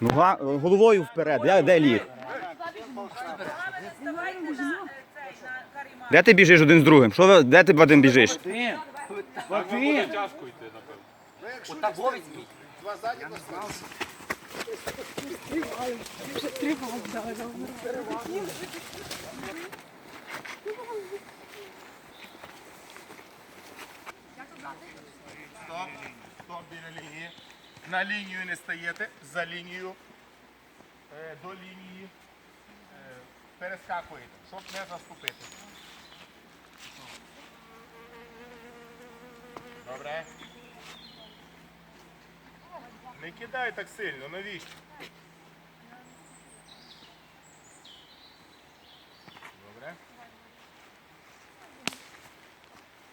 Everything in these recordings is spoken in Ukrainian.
Ну, головою вперед, я де ліг? Де ти біжиш один з другим? Що де ти Вадим біжиш? Стоп, стоп біля лінії. На лінію не стаєте, за лінію, е, до лінії е, перескакуєте, щоб не заступити. Добре. Не кидай так сильно, навіщо? Добре.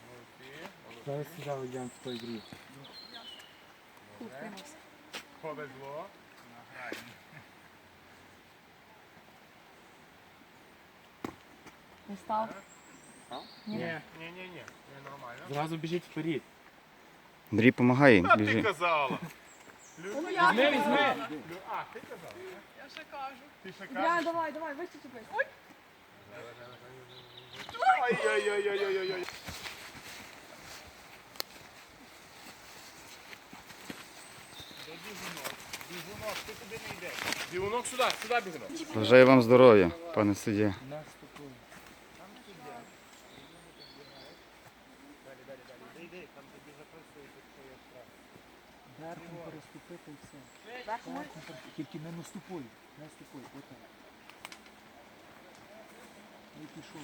Молодці, молодці. Зараз сюди в той грі. Повезло. Не став. Ні, ні, ні, ні, нормально. Зразу біжіть вперед. Андрій, помагай, А ти біжи. казала. Візьми, візьми. Лю- А, ти казала? Я ще кажу. Ти ще Бля, кажеш? давай, давай, вище чіпись. Ой, Ай-яй-яй-яй-яй-яй. Де бігунок? Бігунок, не сюди, сюди бігунок. Бажаю вам здоров'я, пане суддя. Верхом переступити і все. Верхом. Тільки не наступуй. Не наступуй. Отак. І пішов.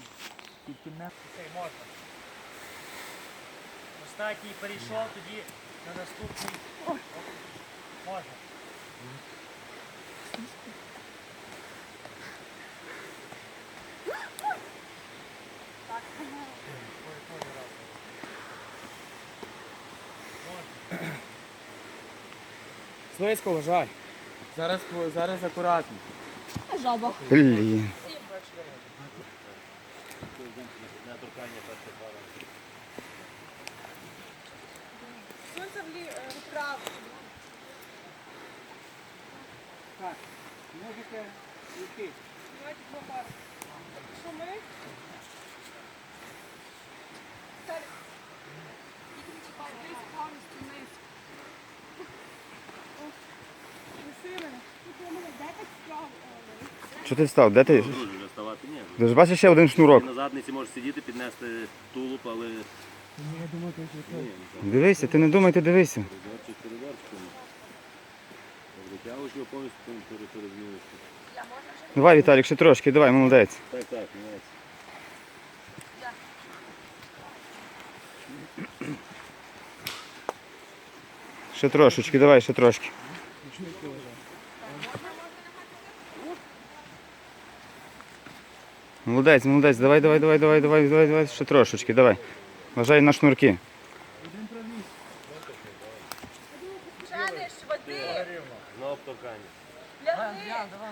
Тільки не Цей можна. Остатній перейшов, тоді на наступний. Можна. Слизько вважай. Зараз, зараз акуратно. жаба. Блін. Сонце влі вправо. Так, можете йти. Давайте два пари. Що ми? Далі. Тільки не десь повністю вниз. О. Тут у мене дайте справу. Що ти встав? Де ти? Дуже ставати, ні. Ти ж бачиш ще один шнурок. На задниці можеш сидіти, піднести тулуб, але ні, Ні, я думаю, ти Дивися, ти не думай, ти дивися. коридорчик, коридорчик. Витягуєш його повністю, потім пере- перезмінюєш. Давай, Віталік, ще трошки, давай, молодець. Так, так, міняється. Ще трошечки, давай, ще трошки. Молодець, молодець, давай, давай, давай, давай, давай, давай, давай, ще трошечки, давай. Вважай на шнурки.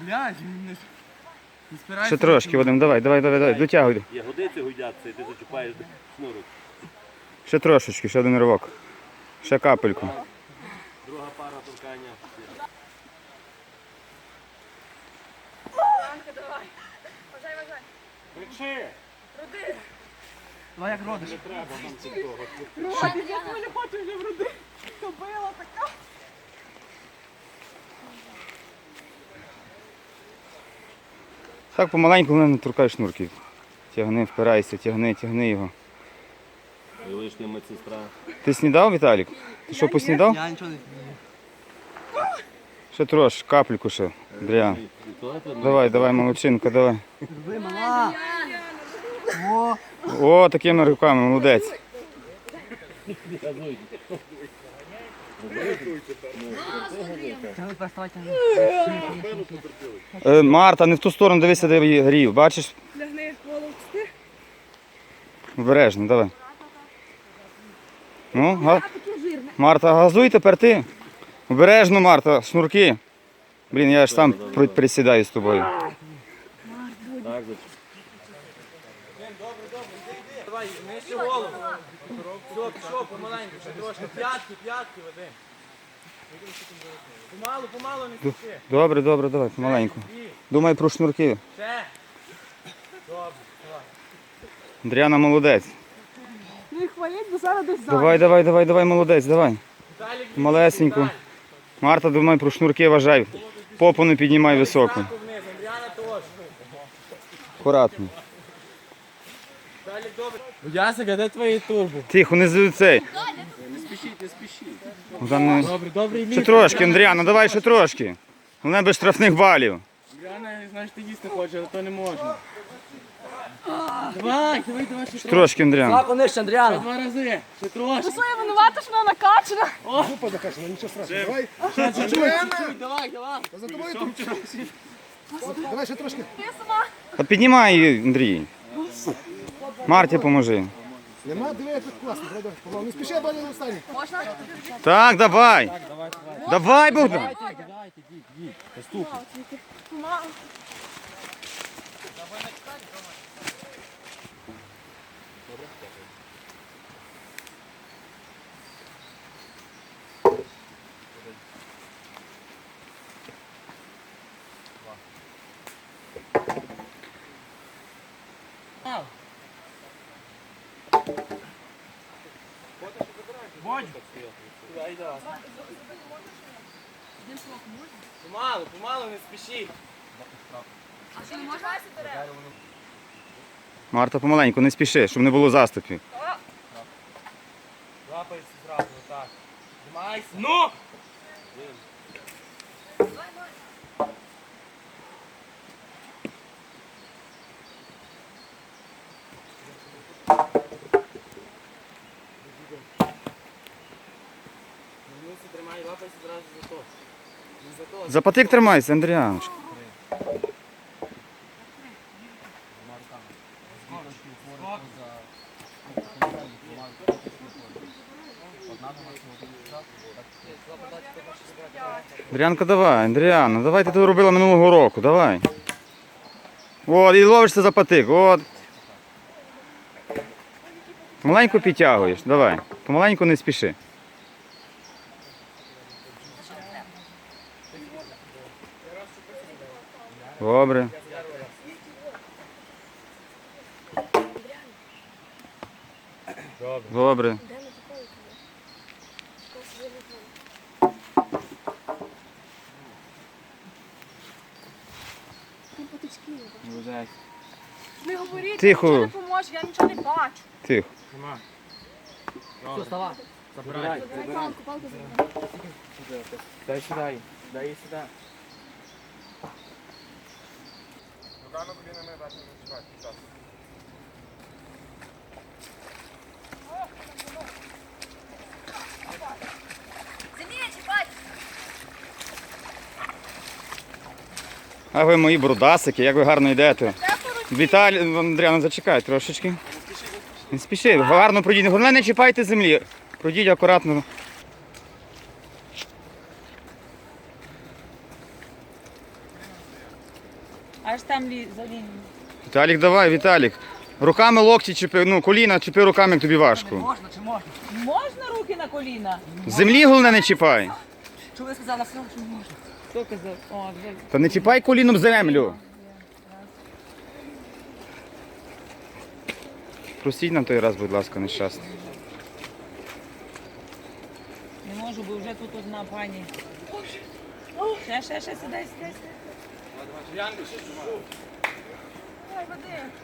Блядь, він не... Не спирайся. Ще трошки, Вадим, давай, давай, давай, давай, дотягуй. Ягодиці гудяться, і ти зачіпаєш шнурок. Ще трошечки, ще один ривок. Ще капельку. Друга пара торкання. Анка, давай. Вважай, вважай. Кричи! Давай як родиш. Руди, я тебе не хочу вже в руди. Так помаленьку не торкай шнурки. Тягни, впирайся, тягни, тягни його. І лишня медсестра. Ти снідав, Віталік? Ти що, поснідав? Я нічого не Ще трошки, капельку ще. Дря. Це Давай, давай, молодчинка, давай. Ви мала. О, О, такими руками, молодець. Е, Марта, не в ту сторону дивися, де її грів. Бачиш? Лягни голову сти. Обережно, давай. Ну, га... Марта, газуй тепер ти. Обережно, Марта, шнурки. Блін, я ж сам при- присідаю з тобою. Так. Давай, нижче голову. Все, пішов помаленьку, ще трошки. П'ятки, п'ятки, Вадим. Помалу, помалу не спіши. Добре, добре, давай, помаленьку. Думай про шнурки. Ще. Добре, давай. Андріана молодець. Не хваліть, бо зараз десь зараз. Давай, давай, давай, давай, молодець, давай. Віталік, Малесеньку. Марта, думай про шнурки, вважай. Попу не піднімай високо. Саку вниз, Андріана теж. Акуратно. Ясика, де твої турбо? Тихо, не цей. Не спішіть, не спішіть. Добре, добрий Ще трошки, Андріана, давай ще трошки. Головне без штрафних балів. Андріана, знаєш, ти їсти хочеш, але то не можна. Давай, давай, давай, ще трошки. Трошки, Андріан. Лапо Ще Андріана. Два рази, ще трошки. Ну, своє винувата, що вона накачана. Чуть-чуть, давай, давай. Ти сама. Та піднімай її, Андрій. Марті поможи. Нема, диви, як класно? Павло, Не спіши, бо не останній. Можна? Так, давай. Давай, Богдан. Помалу. Помалу, помалу, не спішіть. А що не можна? Марта, помаленьку, не спіши, щоб не було заступів. Лапайся зразу, отак. Тримайся. Ну! За патик тримайся, Андріаночка. Андріанка, давай, Андріана, давай ти тут робила минулого року, давай. От, і ловишся за патик, от. Помаленьку підтягуєш, давай. Помаленьку не спіши. Добре. Добре. Не говоріть, Тихо. нічого не поможе, я нічого не бачу. Тихо. Все, вставай. Забирай. Палку, палку забирай. Дай сюди, дай її сюди. Руками колінами дати не. Так. А ви мої брудасики, як ви гарно йдете. Віталій, Андріана, зачекай трошечки. Не спіши, гарно пройдіть. Головне, не чіпайте землі. Пройдіть акуратно. Аж там лі... за лінією. Віталік, давай, Віталік. Руками локті чіпи, ну, коліна чіпи руками, як тобі важко. Можна чи можна? Можна руки на коліна? Землі головне не чіпай. Що ви сказали, все, що можна? Хто казав? О, вже. Та не чіпай коліном землю. Простіть нам той раз, будь ласка, нещасний. Не можу, бо вже тут одна пані. Ще, ще, ще, сідай, сідай, сідай. Води.